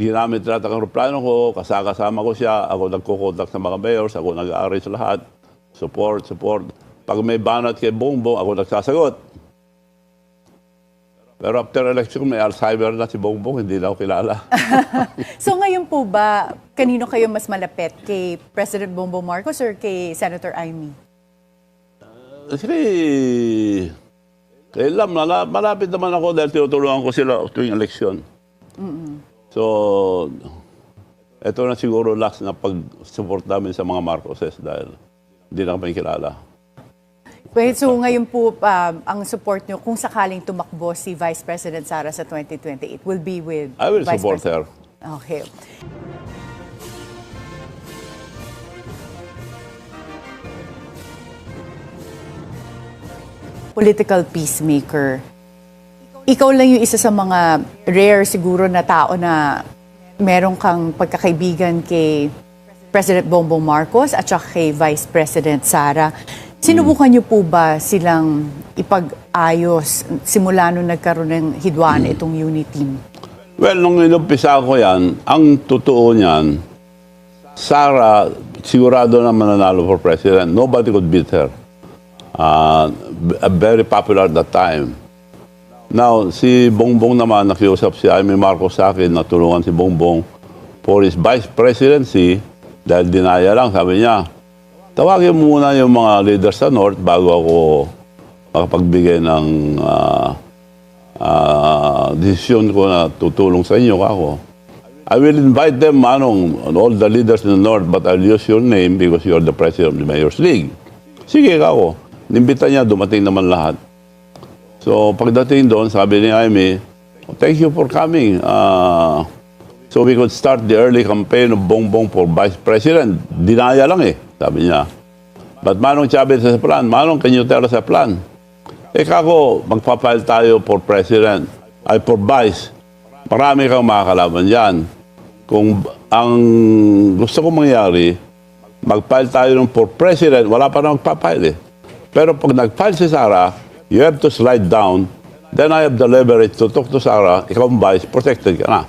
Di namin tinatak ang aeroplano ko, kasakasama ko siya, ako nagkukontak sa mga mayors, ako nag-aaral sa lahat. Support, support. Pag may banat kay Bongbong, ako nagsasagot. Pero after election, may Alzheimer na si Bongbong, hindi na ako kilala. So ngayon po ba, kanino kayo mas malapit? Kay President Bongbong Marcos or kay Senator Amy? Actually, kaya lang, mala- malapit naman ako dahil tinutulungan ko sila tuwing eleksyon. So, ito na siguro last na pag-support namin sa mga Marcoses dahil hindi na kami kilala. Wait, so ngayon po, um, ang support nyo, kung sakaling tumakbo si Vice President Sara sa 2028, will be with I will Vice support President- her. Okay. Political peacemaker. Ikaw lang yung isa sa mga rare siguro na tao na meron kang pagkakaibigan kay President Bongbong Marcos at saka kay Vice President Sara. Sinubukan niyo po ba silang ipag-ayos simula nung nagkaroon ng hidwaan itong unity team? Well, nung inumpisa ko yan, ang totoo niyan, Sara, sigurado na mananalo for president. Nobody could beat her. Uh, very popular at that time. Now, si Bongbong naman, nakiusap si Amy Marcos sa akin, natulungan si Bongbong for his vice presidency dahil dinaya lang, sabi niya, tawagin mo muna yung mga leaders sa North bago ako makapagbigay ng ah, ah, desisyon ko na tutulong sa inyo ako. I will invite them, Manong, all the leaders in the North, but I'll use your name because you're the president of the Mayor's League. Sige ako. Nimbita niya, dumating naman lahat. So, pagdating doon, sabi ni Amy, thank you for coming. Ah, so we could start the early campaign of Bongbong for Vice President. Dinaya lang eh, sabi niya. But Manong sabi sa plan, Manong, can you tell us a plan? Eh kako, magpapile tayo for President, ay for Vice. Marami kang makakalaban dyan. Kung ang gusto kong mangyari, mag-file tayo ng for President, wala pa na magpapile eh. Pero pag nag-file si Sarah, you have to slide down, then I have the leverage to talk to Sarah, ikaw ang Vice, protected ka na.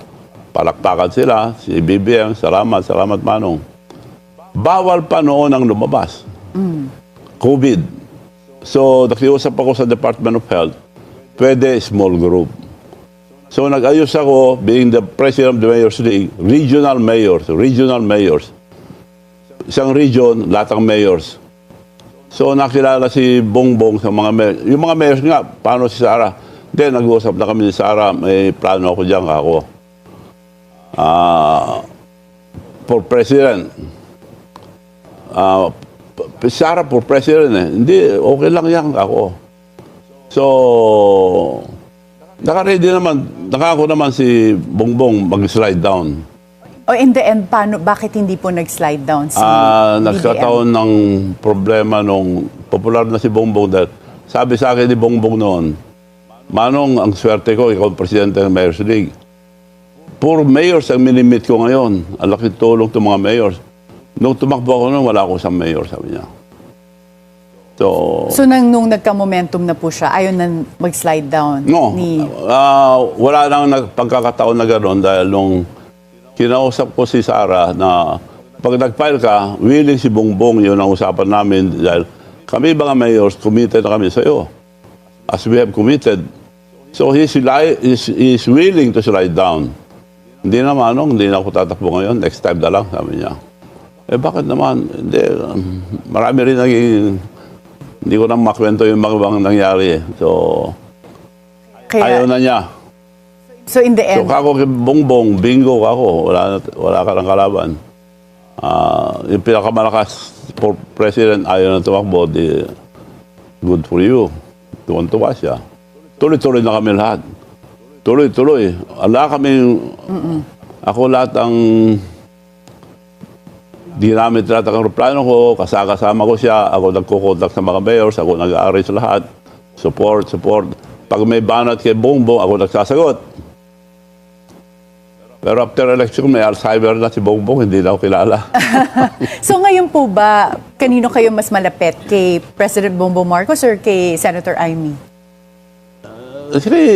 Palakpakan sila, si BBM, salamat, salamat Manong. Bawal pa noon ang lumabas. COVID. So, nakiusap ako sa Department of Health, pwede small group. So, nag-ayos ako, being the president of the Mayor's League, regional mayors, regional mayors. Isang region, lahat ng mayors. So, nakilala si Bongbong sa mga mayors. Yung mga mayors nga, paano si Sarah? Then, nag-uusap na kami ni Sarah, may plano ako dyan, ako. Ah, for president. Ah, p- Sarah for president eh. Hindi, okay lang yan ako. So, naka-ready naman, nakako naman si Bongbong mag-slide down. O in the end, paano, bakit hindi po nag-slide down si Ah, BBM? nagkataon ng problema nung popular na si Bongbong dahil sabi sa akin ni Bongbong noon, Manong, ang swerte ko, ikaw ang presidente ng Mayor's League. Puro mayors ang minimit ko ngayon. Ang laking tulong ng mga mayors. Nung tumakbo ako noon, wala akong isang mayor, sabi niya. So, So nang nung nagka-momentum na po siya, ayaw na mag-slide down No, ni... ah, wala nang nag- pagkakataon na gano'n dahil nung kinausap ko si Sarah na pag nag-file ka, willing si Bongbong, yun ang usapan namin dahil kami mga mayors, committed na kami sa iyo. As we have committed. So he's, li- he's, he's willing to slide down. Hindi naman, no, hindi na ako tatakbo ngayon, next time na lang, sabi niya. Eh bakit naman? Hindi, marami rin naging, hindi ko na makwento yung mga nangyari eh. So, Ayaw Kaya, na niya. So in the So end, kako kay Bongbong, bingo ako. Wala, wala ka ng kalaban. Ah, yung pinakamalakas for president ayaw na tumakbo, di good for you. Tuwan-tuwa siya. Tuloy-tuloy na kami lahat. Tuloy-tuloy. Ala kami, ako lahat ang di namin tinatak ang aeroplano ko, kasakasama ko siya, ako nagkukontak sa mga mayors, ako nag-aaral sa lahat. Support, support. Pag may banat kay Bongbong, ako nagsasagot. Pero after election, may Alzheimer na si Bongbong, hindi na ako kilala. so ngayon po ba, kanino kayo mas malapit? Kay President Bongbong Marcos or kay Senator Amy? Actually,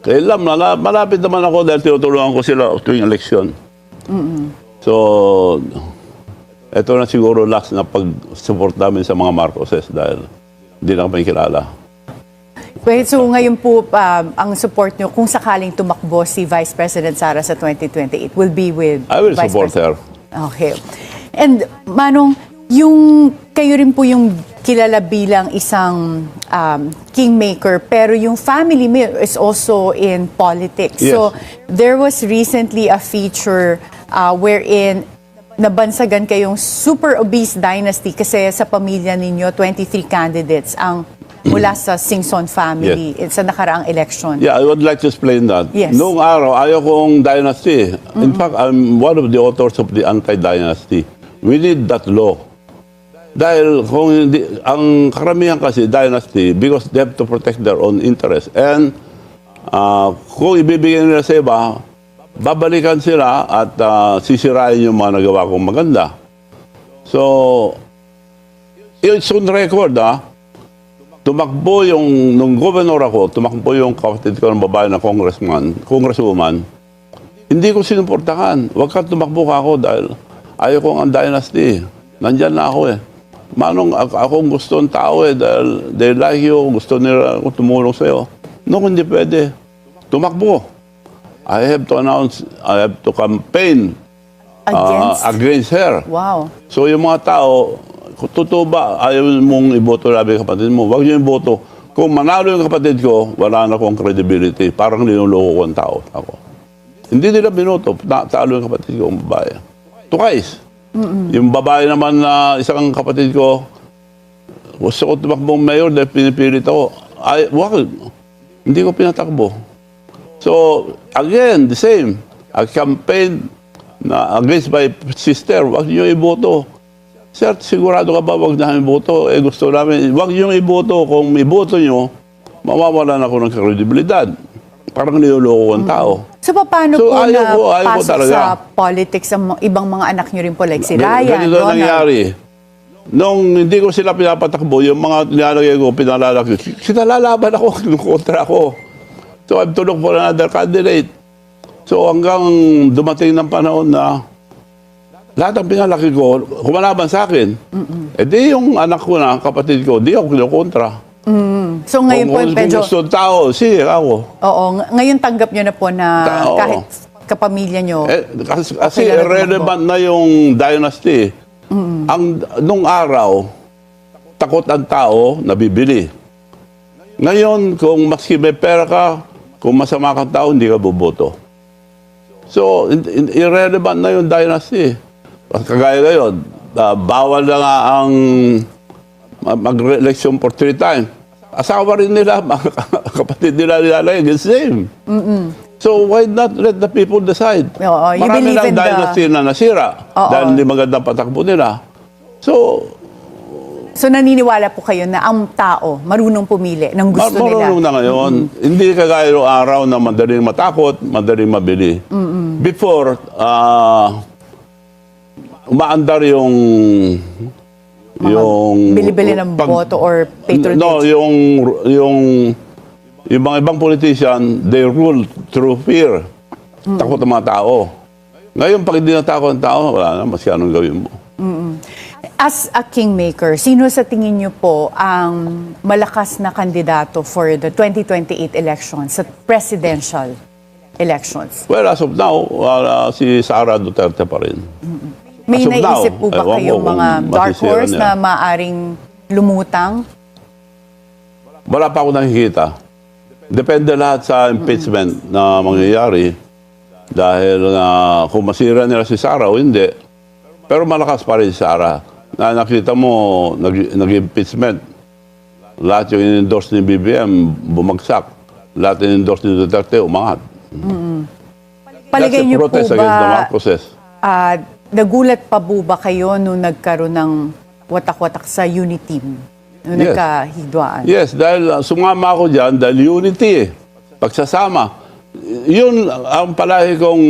Kailan, mala- malapit naman ako dahil tinutulungan ko sila tuwing eleksyon. So, ito na siguro last na pag-support namin sa mga Marcoses dahil hindi na kami kilala. Wait, so ngayon po, um, ang support nyo, kung sakaling tumakbo si Vice President Sara sa 2028, will be with I will Vice support President- her. Okay. And Manong, yung kayo rin po yung kilala bilang isang um, kingmaker, pero yung family mo is also in politics. Yes. So there was recently a feature uh, wherein nabansagan kayong super obese dynasty kasi sa pamilya ninyo, 23 candidates ang mula sa Singson family sa nakaraang election. Yeah, I would like to explain that. Yes. Noong araw, ayaw kong dynasty. In fact, I'm one of the authors of the anti-dynasty. We need that law. Dahil kung hindi, ang karamihan kasi dynasty, because they have to protect their own interest. And ah, kung ibibigay nila sa iba, babalikan sila at ah, sisirain yung mga nagawa kong maganda. So, it's on record, ah. Tumakbo yung, nung governor ako, tumakbo yung kapatid ko ng babae na congressman, congresswoman, hindi ko sinuportahan. Huwag ka tumakbo ka ako dahil ayaw ko ang dynasty. Nandyan na ako eh. Manong ako, akong gusto ng tao eh dahil they like you, gusto nila ako tumulong sa'yo. No, hindi pwede. Tumakbo. I have to announce, I have to campaign uh, Against? against her. wow. So yung mga tao, kung totoo ba ayaw mong iboto labi kapatid mo, huwag niyo iboto. Kung manalo yung kapatid ko, wala na akong credibility. Parang linuloko ko ang tao. Ako. Hindi nila binoto. Na, talo yung kapatid ko, ang babae. Twice. Yung babae naman na isang kapatid ko, gusto ko tumakbong mayor dahil pinipilit ako. Ay, wag. Hindi ko pinatakbo. So, again, the same. A campaign na against my sister, wag niyo iboto. Sir, sigurado ka ba wag namin iboto? Eh gusto namin, wag niyo iboto. Kung iboto niyo, mawawalan ako ng kredibilidad. Parang niloloko ang tao. So paano So, po ayaw na ko, ayaw ko pasok talaga. sa politics ang mga- ibang mga anak nyo rin po like si Gan- Ryan, Ganito Ronald? nangyari. Nung hindi ko sila pinapatakbo, yung mga nilalagay ko, pinalalaki, sinalalaban ako, kinukontra ako. So I'm to look for another candidate. So hanggang dumating ng panahon na lahat ng pinalaki ko, kumalaban sa akin. Eh di yung anak ko na, kapatid ko, di ako kinukontra. So ngayon kung, po kung medyo, gusto tao, sige ako. oo, ng- ngayon tanggap nyo na po na Oo. kahit kapamilya nyo, Eh, kasi kasi Okay lang na yung dynasty. Ang nung araw, takot ang tao na bibili. Ngayon, kung maski may pera ka, kung masama kang tao, hindi ka boboto. So, irrelevant na yung dynasty. Kagaya ngayon, ah, bawal na nga ang ma- mag-election for three times. Asawa rin nila, mga kapatid nila nilalagay, the same. So why not let the people decide? Oo, you Marami believe ng in the- dynasty na nasira Oo. dahil hindi magandang patakbo nila. So, so naniniwala po kayo na ang tao marunong pumili ng gusto marunong nila. na ngayon. Hindi kagaya araw na madaling matakot, madaling mabili. Before, ah, umaandar yung yung Bili-bili ng boto or patronage. No, yung yung yung mga ibang politician, they rule through fear. Takot ang mga tao. Ngayon, pag hindi natakot ang tao, wala na, mas anong gawin mo. As a kingmaker, sino sa tingin nyo po ang malakas na kandidato for the 2028 elections, sa presidential elections? Well, as of now, wala si Sara Duterte pa rin. May of now, naisip po ba kayong mga dark horse niya. na maaring lumutang? Wala pa ako nakikita. Depende lahat sa impeachment na mangyayari. Dahil nga kung masira nila si Sara o hindi. Pero malakas pa rin si Sara. Na nakita mo, nag- nag-impeachment. Lahat yung in-endorse ni BBM, bumagsak. Lahat yung in-endorse ni Duterte, umangat. That's a niyo po ba, Marcoses. Ah, nagulat pa po ba kayo nung nagkaroon ng watak-watak sa Uniteam? Nung Yes. nagkahigdwaan? Yes, dahil uh, sumama ako dyan dahil unity eh. Pagsasama. Yun ang palagi kong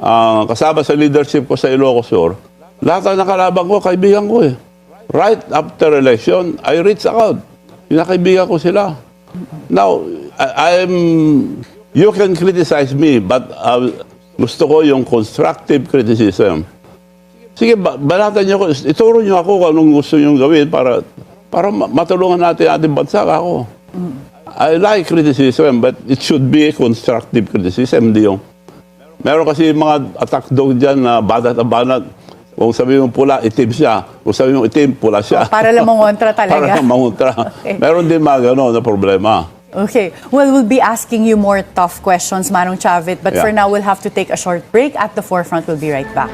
ah, kasama sa leadership ko sa Ilocos Sur. Lahat ang nakalaban ko, kaibigan ko eh. Right after election, I reach out. Pinakaibigan ko sila. Now, I- I'm, you can criticize me, but uh, gusto ko yung constructive criticism. Sige, ba- balatan niyo ko, ituro niyo ako kung anong gusto niyo gawin para para ma- matulungan natin ating bansa ako. I like criticism, but it should be constructive criticism, hindi yung Meron kasi mga attack dog dyan na badat na banat. Kung sabi mo pula, itim siya. Kung sabi mo itim, pula siya. Para lang mangontra Para talaga. lang mangutra. Okay. Meron din mga gano'n na problema. Okay. Well, we'll be asking you more tough questions, Manong Chavit. But Yeah. for now, we'll have to take a short break. At the forefront, we'll be right back.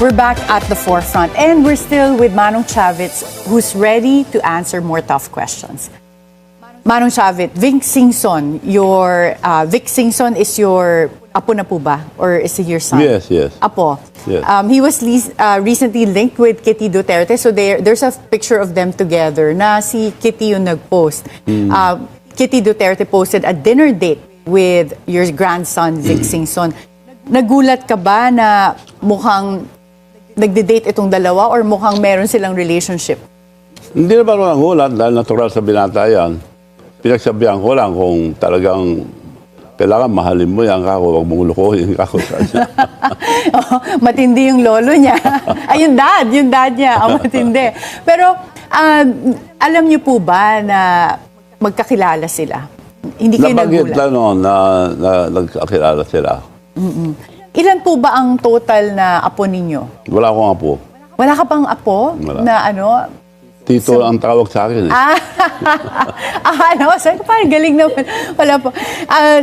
We're back at the forefront, and we're still with Manong Chavit, who's ready to answer more tough questions. Manong Chavit, Vic Singson, your uh, Vic Singson is your apo na po ba? Or is he your son? Yes, yes. Apo. Yes. Um, he was uh, recently linked with Kitty Duterte. So there, there's a picture of them together na si Kitty yung nag-post. Hmm. Uh, Kitty Duterte posted a dinner date with your grandson, Vic Hmm. Singson. Nagulat ka ba na mukhang nagde-date itong dalawa or mukhang meron silang relationship? Hindi naman ako nangulat dahil natural sa binata yan. Pinagsabihan ko lang kung talagang kailangan mahalin mo yan kako, huwag mong lukuhin kako. Oh, matindi yung lolo niya. Ay, yung dad, yung dad niya, ang matindi. Pero, um, alam niyo po ba na magkakilala sila? Hindi kayo Nabanggit nagulat. lang noon na, na nagkakilala sila. Ilan po ba ang total na apo ninyo? Wala akong apo. Wala ka pang apo Wala. na ano? Tito ang tawag sa akin. Eh. Ah, akala ko, sabi ko, parang galing naman. Wala po. Ah,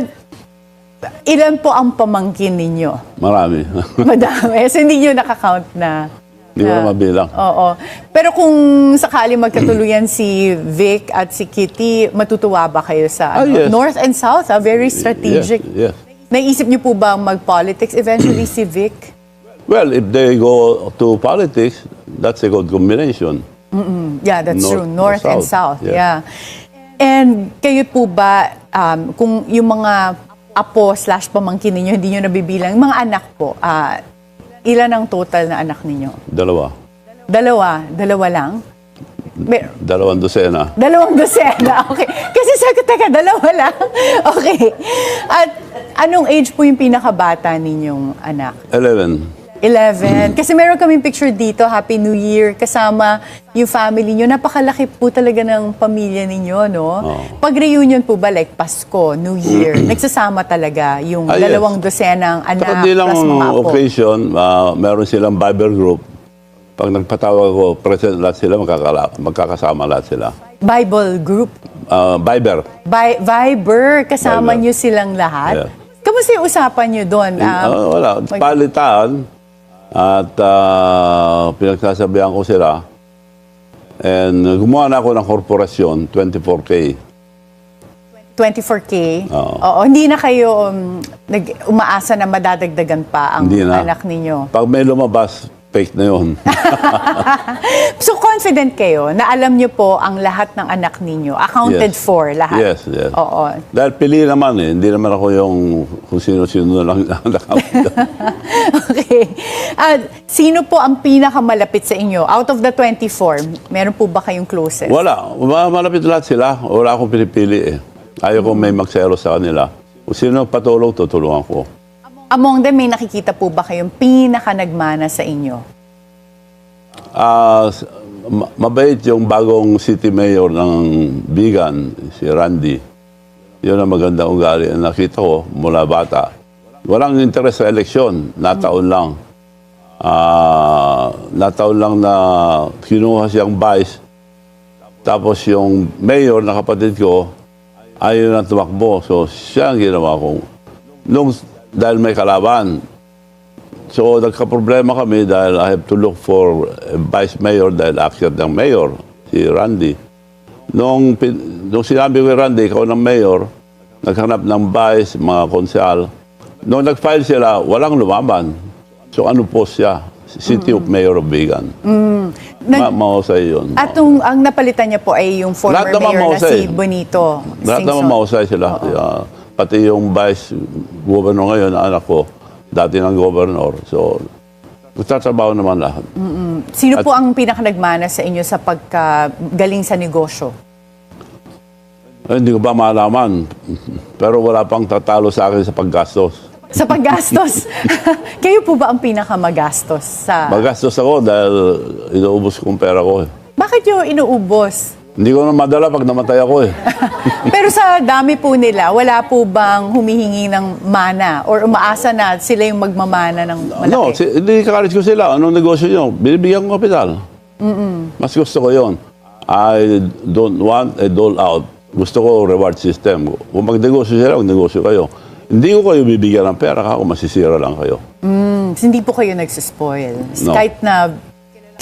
ilan po ang pamangkin ninyo? Marami. Madami. So, hindi nyo nakakount na. Hindi ko na- na mabilang. Oo. Pero kung sakali magkatuluyan si Vic at si Kitty, matutuwa ba kayo sa Ah, ano? yes. North and South? Ah, very strategic. Yes, yes. Naisip niyo po ba mag-politics eventually si Vic? Well, if they go to politics, that's a good combination. Yeah, that's North true. North and and South. South, Yeah. And kayo po ba, um, kung yung mga apo slash pamangkin ninyo, hindi nyo nabibilang, mga anak po, ah, ilan ang total na anak ninyo? Dalawa. Dalawa? Dalawa lang? Mer- Dalawang dosena. Dalawang dosena, okay. Kasi ko, teka, dalawa lang. Okay. At anong age po yung pinakabata ninyong anak? Eleven. 11. Kasi meron kaming picture dito, Happy New Year, kasama yung family nyo. Napakalaki po talaga ng pamilya ninyo, no? Oo. Pag reunion po ba, like Pasko, New Year, nagsasama talaga yung Ah, yes. dalawang dosenang anak Saka di lang plus mga apo. occasion, ah, meron silang Bible group. Pag nagpatawag ko, present lahat sila, magkakala, magkakasama lahat sila. Bible group. Ah, Viber. Vi- Viber, kasama Viber. nyo silang lahat. Yeah. Kamusta yung usapan nyo doon? Ah, Um, wala. mag- Palitan. At ah, pinagsasabihan ko sila. And uh, gumawa na ako ng korporasyon, 24K. 24K. Oo. Oo, hindi na kayo um, nag, umaasa na madadagdagan pa ang Hindi na. anak ninyo. Pag may lumabas, fake na yun. So confident kayo na alam niyo po ang lahat ng anak ninyo, accounted Yes. for lahat. Yes, yes. Oo. Dahil pili naman eh. Hindi naman ako yung kung sino-sino na lang nakakita. okay. At sino po ang pinakamalapit sa inyo? Out of the 24, meron po ba kayong closest? Wala. Ma- Malapit lahat sila. Wala akong pinipili eh. Ayaw ko may magsero sa kanila. Kung sino patulong, tutulungan ko. Among them, may nakikita po ba kayong pinaka nagmana sa inyo? Ma- mabait yung bagong city mayor ng Bigan, si Randy. Yun ang magandang ugali. Ang Nakita ko mula bata. Walang interes sa eleksyon. Nataon lang. Ah, nataon lang na kinuha siyang vice. Tapos yung mayor na kapatid ko, ayaw na tumakbo. So siya ang ginawa ko. Nung, dahil may kalaban, So, nagka-problema kami dahil I have to look for a vice mayor dahil active ng mayor, si Randy. Nung, nung sinabi ko Randy, ikaw ng mayor, naghanap ng vice, mga konsehal. Nung nag-file sila, walang lumaban. So, ano po siya? City of Mayor of Bigan. Ma Nag- mahusay yun. At nung, ang napalitan niya po ay yung former Lahat mayor na si Bonito Lahat naman mahusay sila. Yeah. Pati yung vice governor ngayon, na anak ko, dati ng governor. So, nagtatrabaho naman lahat. Sino po ang pinaka nagmana sa inyo sa pagkagaling sa negosyo? Eh, hindi ko ba malaman. Pero wala pang tatalo sa akin sa paggastos. Sa paggastos. Kayo po ba ang pinaka magastos sa... Magastos ako dahil inuubos ko yung pera ko. Eh. Bakit yung inuubos? Hindi ko na madala pag namatay ako eh. Pero sa dami po nila, wala po bang humihingi ng mana or umaasa na sila yung magmamana ng malaki? No, si, hindi kakalit ko sila. Anong negosyo nyo? Binibigyan ko kapital. Mas gusto ko yon. I don't want a dole out. Gusto ko reward system. Kung magnegosyo sila, magnegosyo kayo. Hindi ko kayo bibigyan ng pera, ako masisira lang kayo. Hmm, hindi po kayo nagsispoil. No. Kahit na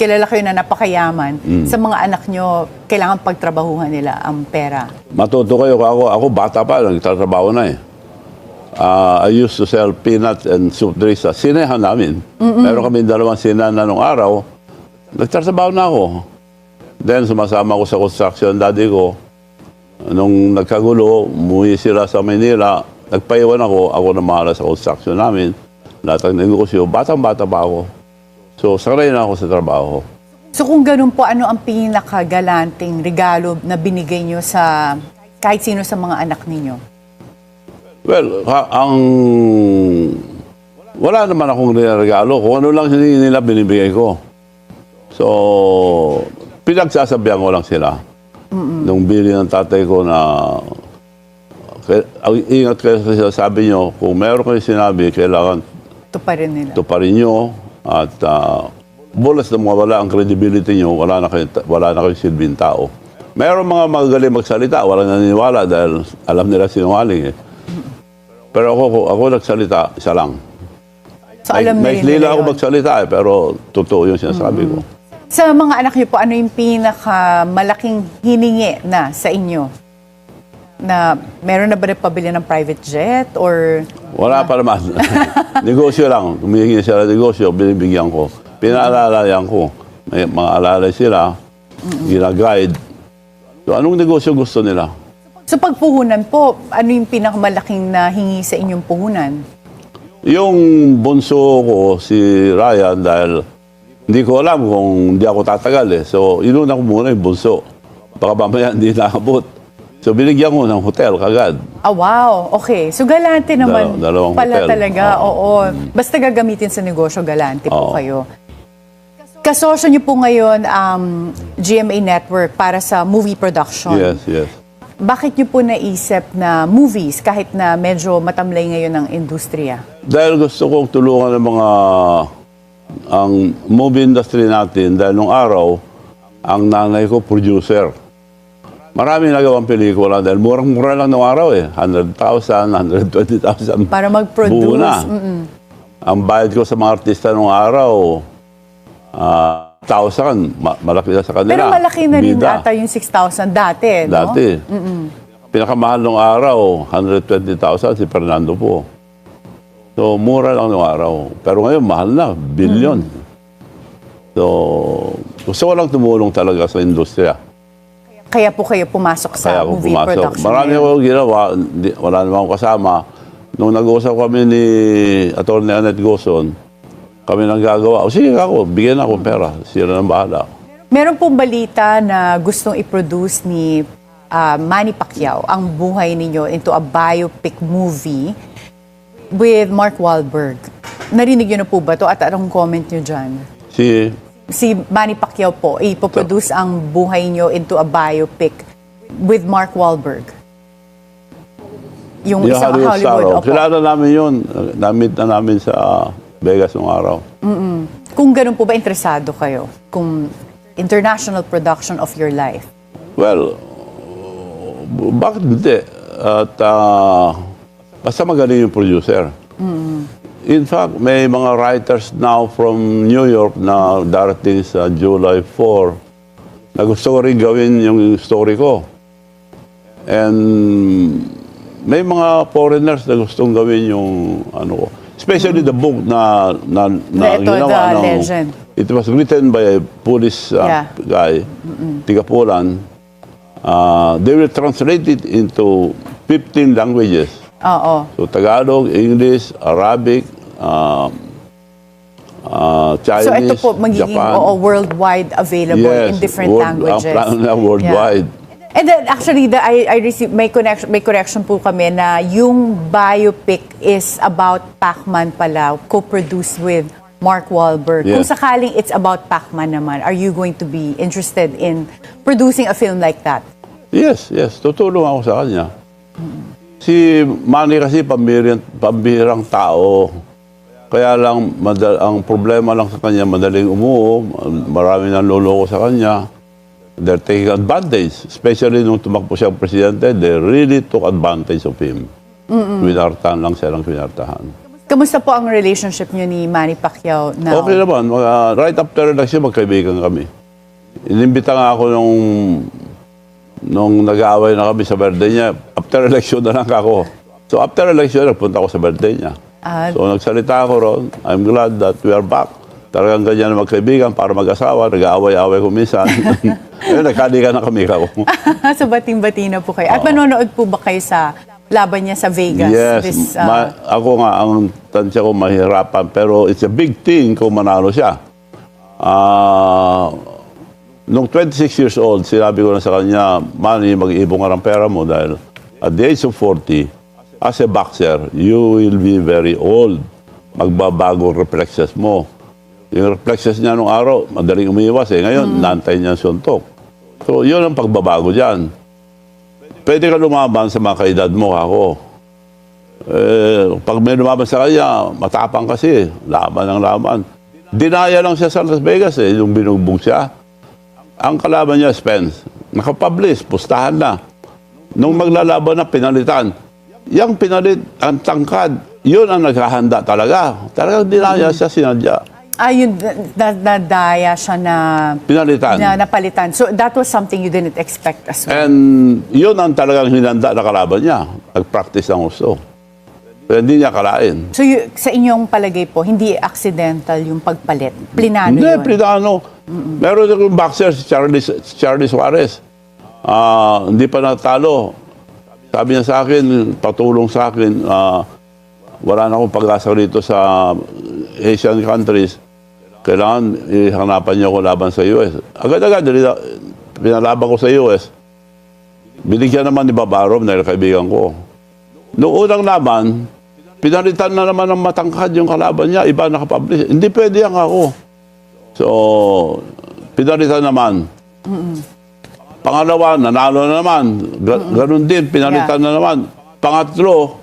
kilala kayo na napakayaman, Mm. sa mga anak nyo, kailangan pagtrabahuhan nila ang pera. Matuto kayo. Ako, ako bata pa, nagtatrabaho na eh. Ah, I used to sell peanuts and soup drinks sa sinehan namin. Meron kami dalawang sinehan na nung araw. Nagtatrabaho na ako. Then, sumasama ko sa construction, daddy ko. Nung nagkagulo, umuwi sila sa Manila. Nagpaiwan ako, ako na mahala sa construction namin. Lahat ng negosyo, batang-bata pa ako. So, sanay na ako sa trabaho. So kung ganun po, ano ang pinakagalanting regalo na binigay nyo sa kahit sino sa mga anak ninyo? Well, ha- ang... Wala naman akong regalo. Kung ano lang nila, binibigay ko. So, pinagsasabihan ko lang sila. Nung bili ng tatay ko na... Kaya, ang ingat kayo sa sabi nyo, kung meron kayo sinabi, kailangan Ito pa rin nila. tuparin nyo at uh, bulas na mawala ang credibility nyo, wala na kayo, wala na kayo silbing tao. Meron mga magaling magsalita, walang naniniwala dahil alam nila sinungaling eh. Pero ako, ako nagsalita, isa lang. So alam may rin nila ako magsalita eh, pero totoo yung sinasabi ko. Sa mga anak niyo po, ano yung pinakamalaking hiningi na sa inyo? Na meron na ba rin pabili ng private jet or Wala pa naman. negosyo lang. Humihingi sila ng negosyo, binibigyan ko. Pinaalalayan ko. May mga alalay sila, gina-guide. So, anong negosyo gusto nila? So pagpuhunan po, ano yung pinakamalaking na hingi sa inyong puhunan? Yung bunso ko, si Ryan, dahil hindi ko alam kung hindi ako tatagal eh. So, inuna ko muna yung bunso. Baka mamaya hindi nakabot. So, binigyan ko ng hotel kagad. Ah, wow. Okay. So, galante naman Dalaw- dalawang pala hotel. talaga. Oo. Basta gagamitin sa negosyo, galante po Oo. kayo. Kasosyo niyo po ngayon ang GMA Network para sa movie production. Yes, yes. Bakit niyo po naisip na movies kahit na medyo matamlay ngayon ang industriya? Dahil gusto kong tulungan ng mga ang movie industry natin dahil nung araw, ang nanay ko producer. Marami nagawang pelikula dahil murang-mura lang nung araw eh. 100,000, 120,000. Para mag-produce. Buo na. Ang bayad ko sa mga artista nung araw, ah, 1,000, ma- malaki na sa kanila. Pero malaki na rin Bida. ata yung 6,000 dati, no? Dati. Pinakamahal nung araw, 120,000 si Fernando po. So, mura lang nung araw. Pero ngayon, mahal na. Billion. So, gusto ko lang tumulong talaga sa industriya. Kaya po kayo pumasok sa Kaya ako movie pumasok. production. Marami ngayon. ginawa. Wala naman ako kasama. Nung nag-uusap kami ni Atty. Annette Goson, kami nang gagawa. O sige ako, bigyan ako ng pera. Sila nang bahala. Meron pong balita na gustong i-produce ni ah, Manny Pacquiao ang buhay ninyo into a biopic movie with Mark Wahlberg. Narinig niyo na po ba to at anong comment niyo dyan? Si, Si Manny Pacquiao po, ipoproduce ang buhay niyo into a biopic with Mark Wahlberg. Yung, yung isang Hollywood. Hollywood, oh. opo. Namin yun. Namit na namin sa Vegas nung araw. Kung ganun po ba interesado kayo? Kung international production of your life? Well, uh, bakit hindi? At ah, basta magaling yung producer. In fact, may mga writers now from New York na darating sa July 4 na gusto ko rin gawin yung story ko. And may mga foreigners na gustong gawin yung ano ko. Especially the book na, na, na Ito, ginawa The ng- Legend. It was written by a Polish uh, Yeah. guy, tiga Poland. Uh, they will translate it into 15 languages. Oo. So Tagalog, English, Arabic, um, uh, Chinese, So ito po magiging Japan. oo, worldwide available in different world- languages. Na worldwide. Yeah. And then actually the I I received may connection may correction po kami na yung biopic is about Pacman pala co-produced with Mark Wahlberg. Kung Yes. sakaling it's about Pacman naman, are you going to be interested in producing a film like that? Yes, yes. Tutulong ako sa kanya. Si Manny kasi pambirang, pambirang tao. Kaya lang, madal, ang problema lang sa kanya, madaling umuo, marami nang loloko sa kanya. They're taking advantage. Especially nung tumakbo siyang presidente, they really took advantage of him. Winartahan lang siya ng winartahan. Kamusta po ang relationship niyo ni Manny Pacquiao now? Okay naman. Mga- right after election, magkaibigan kami. Inimbita nga ako nung nung nag-aaway na kami sa birthday niya. After election na lang ako. So after election, nagpunta ako sa birthday niya. Ah. So nagsalita ako ron. I'm glad that we are back. Talagang ganyan na magkaibigan para mag-asawa. Nag-aaway-aaway ko minsan. eh, nagkalikan na kami ako. so bating-bati na po kayo. At manonood po ba kayo sa laban niya sa Vegas? Yes. This, uh, ma- ako nga, ang tansya ko mahirapan. Pero it's a big thing kung manalo siya. Ah... nung 26 years old, sinabi ko na sa kanya, Manny, mag-iibong ka ng pera mo dahil at the age of 40, as a boxer, you will be very old. Magbabago ang reflexes mo. Yung reflexes niya nung araw, madaling umiiwas eh. Ngayon, nantay niya ang suntok. So, yun ang pagbabago dyan. Pwede ka lumaban sa mga kaedad mo, ako. Eh, pag may lumaban sa kanya, matapang kasi. Laban ng laban. Dinaya lang siya sa Las Vegas eh, yung binugbog siya. Ang kalaban niya, Spence, nakapublish, pustahan na. Nung maglalaban na, pinalitan. Yang pinalit, ang tangkad, yun ang naghahanda talaga. Talagang dinaya siya, sinadya. ayun, na, nadaya siya na, Pinalitan. na napalitan. So that was something you didn't expect as well. And yun ang talagang hinanda na kalaban niya. Nag-practice ng gusto. Pero hindi niya kalain. So you, sa inyong palagay po, hindi accidental yung pagpalit. Plinano Hindi, yun. Plinano. Meron yung boxer, si Charlie, si Charlie Suarez. Ah, hindi pa natalo. Sabi niya sa akin, patulong sa akin, ah, wala na akong pag-asa rito sa Asian countries. Kailangan ihanapan niyo ako laban sa US. Agad-agad, pinalaban ko sa US. Binigyan naman ni Babarov na kaibigan ko. Noong unang laban, pinalitan na naman ng matangkad yung kalaban niya. Iba nakapublish. Hindi pwede yan ako. So, pinalitan naman. Pangalawa, nanalo na naman. Ga- Ganun din, pinalitan na naman. Pangatlo,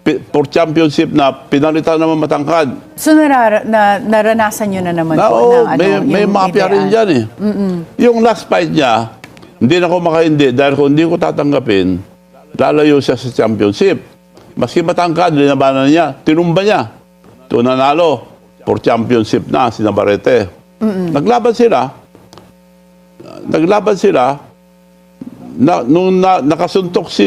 pi- for championship na, pinalitan naman matangkad. So narara, na, naranasan nyo na naman Na, po oh, ng, ano, may, may yung mafia rin ideal. dyan eh. Yung last fight niya, hindi na ako makaindi dahil kung hindi ko tatanggapin, lalayo siya sa championship. Maski matangkad, linabanan niya, tinumba niya. Ito nanalo for championship na, si Navarrete. Naglaban sila. Naglaban sila. Na, nung na, nakasuntok si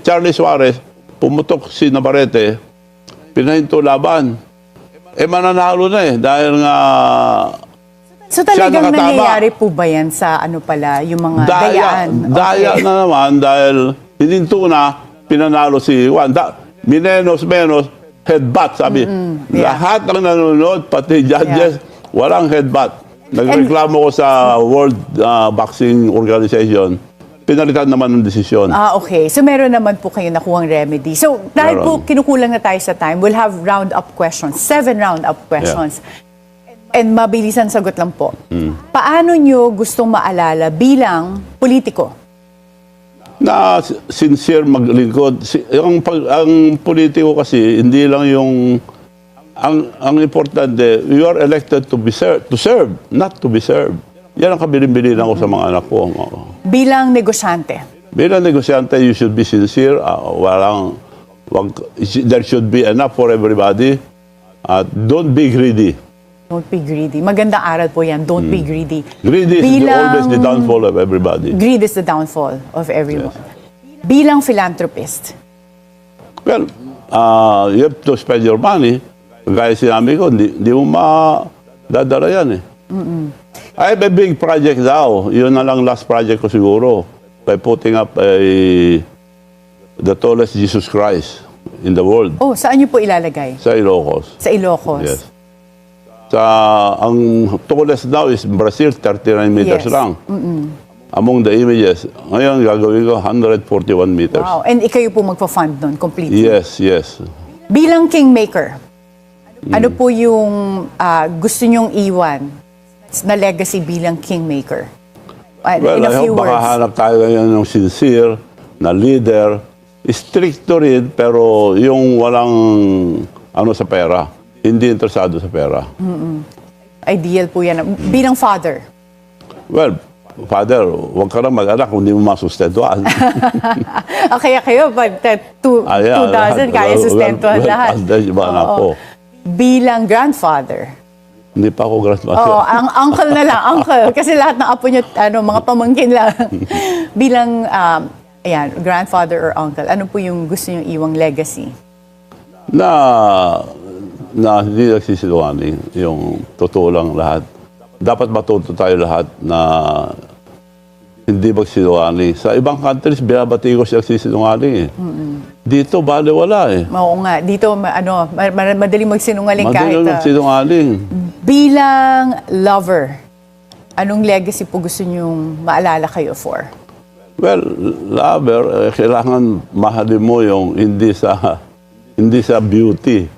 Charlie Suarez, pumutok si Navarrete, pinahinto laban. Eh mananalo na eh dahil nga So talagang nangyayari po ba yan sa ano pala, yung mga daya, dayaan? daya Okay. na naman dahil hininto na pinanalo si Juan. Da, minenos menos headbutt sabi. yeah. Lahat ng nanonood pati judges walang headbutt. Nagreklamo ko sa World uh, Boxing Organization. Pinalitan naman ng desisyon. Ah, okay. So meron naman po kayo nakuhang remedy. So dahil po Meron. kinukulang na tayo sa time, we'll have round-up questions. Seven round-up questions. And mabilisan sagot lang po. Hmm. Paano nyo gustong maalala bilang politiko? na sincere maglingkod. Ang, ang politiko kasi, hindi lang yung... Ang, ang importante, you are elected to be served, to serve, not to be served. Yan ang kabilin-bilinan ko sa mga anak ko. Bilang negosyante? Bilang negosyante, you should be sincere. ah, walang, wag, there should be enough for everybody. At don't be greedy. Don't be greedy. Magandang aral po yan. Don't be greedy. Greedy is the, Bilang- always the downfall of everybody. Greed is the downfall of everyone. Bilang philanthropist, Well, uh, you have to spend your money. Gaya sinabi ko, hindi, hindi mo madadala yan eh. I have a big project now. Yun na lang last project ko siguro. By putting up a the tallest Jesus Christ in the world Oh, saan niyo po ilalagay? sa Ilocos. Sa Ilocos? Yes. Sa, ang tallest now is Brazil, 39 meters Yes. lang. Among the images, ngayon gagawin ko 141 meters. Wow. And ikayo po magpa-fund nun completely? Yes, yes. Bilang kingmaker, ano po yung ah, gusto nyong iwan na legacy bilang kingmaker? Ah, Well, in a I few hope words. makahanap tayo ngayon ng sincere na leader, stricto rin, pero yung walang ano sa pera. Hindi interesado sa pera. Ideal po yan. Bilang father. Well, father, huwag ka na mag-anak kung hindi mo masustentuhan. Ah, kaya kayo, pag ta- two- Ah, yeah, 2,000, lahat. kaya Well, sustentuhan well, lahat. well, yung mga anak Oo. ko. Bilang grandfather. hindi pa ako grandmother. Oo, ang uncle na lang, uncle. Kasi lahat ng apo niyo, ano, mga pamangkin lang. Bilang, um, ayan, grandfather or uncle, ano po yung gusto niyong iwang legacy? na na hindi nagsisinungaling yung totoo lang lahat. Dapat matuto tayo lahat na hindi magsinungaling. Sa ibang countries, binabati ko siya nagsisinungaling eh. Dito, bale wala eh. Oo nga, dito, ma- ano, ma- ma- madaling magsinungaling Madali kahit. ah, nagsinungaling. bilang lover, anong legacy po gusto niyong maalala kayo for? Well, lover, eh, kailangan mahalin mo yung hindi sa hindi sa beauty.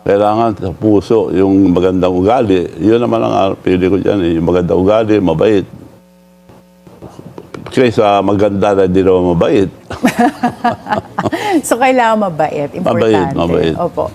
Kailangan sa puso, yung magandang ugali. Yun naman ang pili ko dyan, eh, yung magandang ugali, mabait. Kaysa maganda na hindi naman mabait. so, kailangan mabait. Importante. Mabait, mabait. Opo.